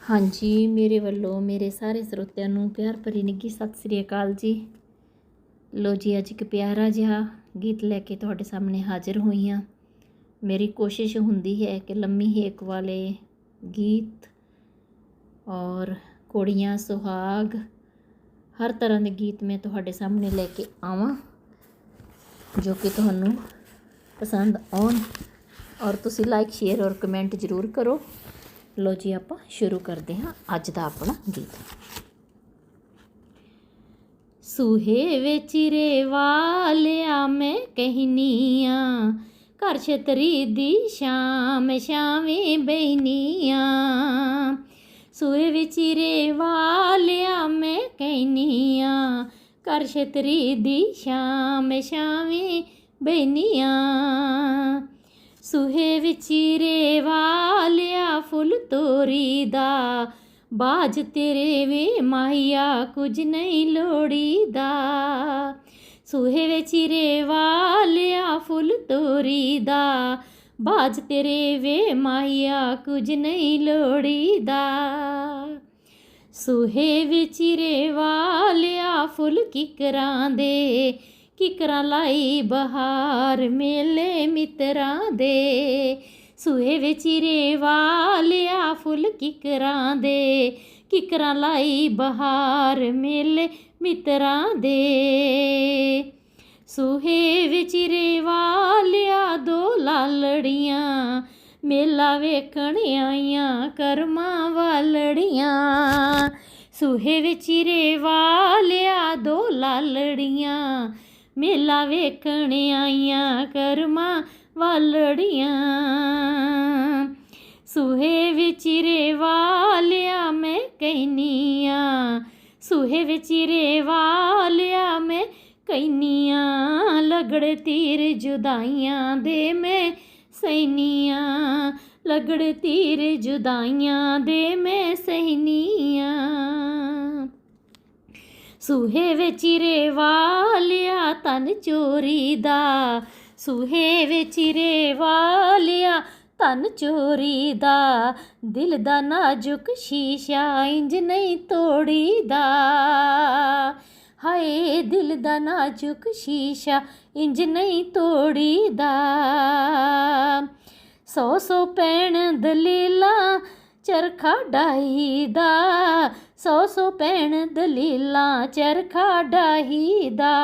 ਹਾਂਜੀ, ਮੇਰੇ ਵੱਲੋਂ, ਮੇਰੇ ਸਾਰੇ ਸਰੋਤਿਆਂ ਨੂੰ ਪਿਆਰ ਭਰੀ ਨਿੱਘੀ ਸਤਿ ਸ੍ਰੀ ਅਕਾਲ ਜੀ। ਲੋ ਜੀ, ਅੱਜ ਇੱਕ ਪਿਆਰਾ ਜਿਹਾ ਗੀਤ ਲੈ ਕੇ ਤੁਹਾਡੇ ਸਾਹਮਣੇ ਹਾਜ਼ਰ ਹੋਈ ਹਾਂ। ਮੇਰੀ ਕੋਸ਼ਿਸ਼ ਹੁੰਦੀ ਹੈ ਕਿ ਲੰਮੀ ਹੇਕ ਵਾਲੇ ਗੀਤ ਔਰ ਕੁੜੀਆਂ, ਸੁਹਾਗ, ਹਰ ਤਰ੍ਹਾਂ ਦੇ ਗੀਤ ਮੈਂ ਤੁਹਾਡੇ ਸਾਹਮਣੇ ਲੈ ਕੇ ਆਵਾਂ, ਜੋ ਕਿ ਤੁਹਾਨੂੰ ਪਸੰਦ ਆਉਣ। ਔਰ ਤੁਸੀਂ ਲਾਈਕ ਸ਼ੇਅਰ ਔਰ ਕਮੈਂਟ ਜ਼ਰੂਰ ਕਰੋ। ਲੋ ਜੀ ਆਪਾਂ ਸ਼ੁਰੂ ਕਰਦੇ ਹਾਂ ਅੱਜ ਦਾ ਆਪਣਾ ਗੀਤ। ਸੂਹੇ ਵਿੱਚ ਰੇ ਵਾਲਿਆ ਮੈਂ ਕਹਿਨੀਆਂ, ਘਰ ਛਤਰੀ ਦੀ ਸ਼ਾਮ ਸ਼ਾਵੇਂ ਬੈਨੀਆਂ ਸੂਹੇ ਵਿੱਚ ਰੇ ਵਾਲਿਆ ਮੈਂ ਕਹਿਨੀਆਂ, ਘਰ ਛਤਰੀ ਦੀ ਸ਼ਾਮ ਸ਼ਾਵੇਂ ਬੈਨੀਆਂ ਸੁਹੇ ਵਿਚੀਰੇ ਵਾਲਿਆ ਫੁੱਲ ਤੋਰੀ ਦਾ। ਬਾਜ ਤੇਰੇ ਵੇ ਮਾਹੀਆ, ਕੁਝ ਨਹੀਂ ਲੋੜੀਦਾ। ਸੁਹੇ ਵਿਚੀਰੇ ਵਾਲਿਆ ਫੁੱਲ ਤੋਰੀ ਦਾ। ਬਾਜ ਤੇਰੇ ਵੇ ਮਾਹੀਆ, ਕੁਝ ਨਹੀਂ ਲੋੜੀਦਾ। ਸੁਹੇ ਵਿਚੀਰੇ ਵਾਲਿਆ ਫੁੱਲ ਕਿਕਰਾਂ ਦੇ ਕਿਕਰਾਂ ਲਾਈ ਬਹਾਰ ਮੇਲੇ ਮਿੱਤਰਾਂ ਦੇ? ਸੂਹੇ ਵਿੱਚ ਰੇ ਵਾਲਿਆ ਫੁੱਲ ਕਿਕਰਾਂ ਦੇ? ਕਿਕਰਾਂ ਲਾਈ ਬਹਾਰ ਮੇਲੇ ਮਿੱਤਰਾਂ ਦੇ? ਸੂਹੇ ਵਿੱਚ ਰੇ ਵਾਲਿਆ ਦੋ ਲਾਲੜੀਆਂ, ਮੇਲਾ ਵੇਖਣ ਆਈਆਂ ਕਰਮਾਂ ਵਾਲੜੀਆਂ। ਸੂਹੇ ਵਿੱਚ ਰੇ ਵਾਲਿਆ ਦੋ ਲਾਲੜੀਆਂ ਮੇਲਾ ਵੇਖਣ ਆਈਆਂ ਕਰਮਾਂ ਵਾਲੜੀਆਂ। ਸੁਹੇ ਵਿੱਚ ਰੇ ਵਾਲਿਆ ਮੈਂ ਕਹਿਨੀਆਂ। ਸੁਹੇ ਵਿੱਚ ਰੇ ਵਾਲਿਆ ਮੈਂ ਕਹਿਨੀਆਂ। ਲਗੜ ਤੀਰ ਜੁਦਾਈਆਂ ਦੇ ਮੈਂ ਸੈਨੀਆਂ ਲਗੜ ਤੀਰ ਜੁਦਾਈਆਂ ਦੇ ਮੈਂ ਸੈਨੀਆਂ ਸੂਹੇ ਵਿੱਚ ਰੇ ਵਾਲਿਆ ਤਨ ਚੋਰੀ ਦਾ, ਸੁਹੇ ਵਿੱਚ ਰੇ ਵਾਲਿਆ ਤਨ ਚੋਰੀ ਦਾ। ਦਿਲ ਦਾ ਨਾਜ਼ੁਕ ਸ਼ੀਸ਼ਾ ਇੰਜ ਨਹੀਂ ਤੋੜੀਦਾ। ਹਾਏ, ਦਿਲ ਦਾ ਨਾਜ਼ੁਕ ਸ਼ੀਸ਼ਾ ਇੰਜ ਨਹੀਂ ਤੋੜੀਦਾ। ਸੋ ਸੋ ਪੈਣ ਦਲੀਲਾਂ ਚਰਖਾ ਡਾਹੀਦਾ। ਸੋ ਸੋ ਪੈਣ ਦਲੀਲਾਂ ਚਰਖਾ ਡਾਹੀਦਾ।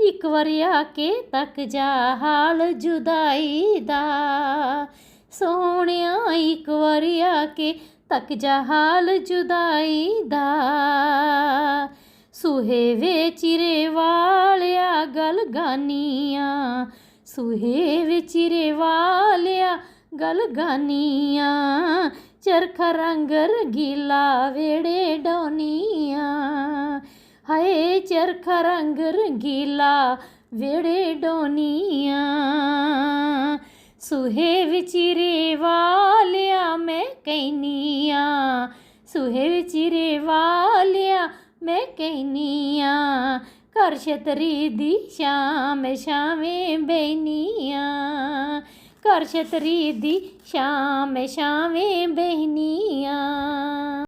ਇੱਕ ਵਾਰ ਆ ਕੇ ਤੱਕ ਜਾ ਹਾਲ ਜੁਦਾਈ ਦਾ। ਸੋਹਣਿਆ ਇੱਕ ਵਾਰ ਆ ਕੇ ਤੱਕ ਜਾ ਹਾਲ ਜੁਦਾਈ ਦਾ। ਸੁਹੇ ਵਿੱਚ ਰੇ ਵਾਲਿਆ ਗਲ ਗਾਨੀਆਂ। ਸੁਹੇ ਵਿੱਚ ਰੇ ਵਾਲਿਆ ਗਲ ਗਾਨੀਆਂ। ਚਰਖਾ ਰੰਗ ਰਗੀਲਾ ਵੇੜੇ ਡੋਨੀ ਹਾਏ ਚਰਖਾ ਰੰਗ ਰੰਗੀਲਾ ਵੇੜੇ ਡੋਨੀਆਂ। ਸੁਹੇ ਵਿੱਚ ਵਾਲਿਆ ਮੈਂ ਕਹਿਨੀਆਂ ਸੁਹੇ ਵਿੱਚ ਰੇ ਵਾਲਿਆ ਮੈਂ ਕਹਿਨੀਆਂ ਘਰ ਛਤਰੀ ਦੀ ਸ਼ਾਮ ਸ਼ਾਵੇਂ ਬੈਨੀਆਂ ਘਰ ਛਤਰੀ ਦੀ ਸ਼ਾਮ ਸ਼ਾਵੇਂ ਬਹਿਨੀਆਂ।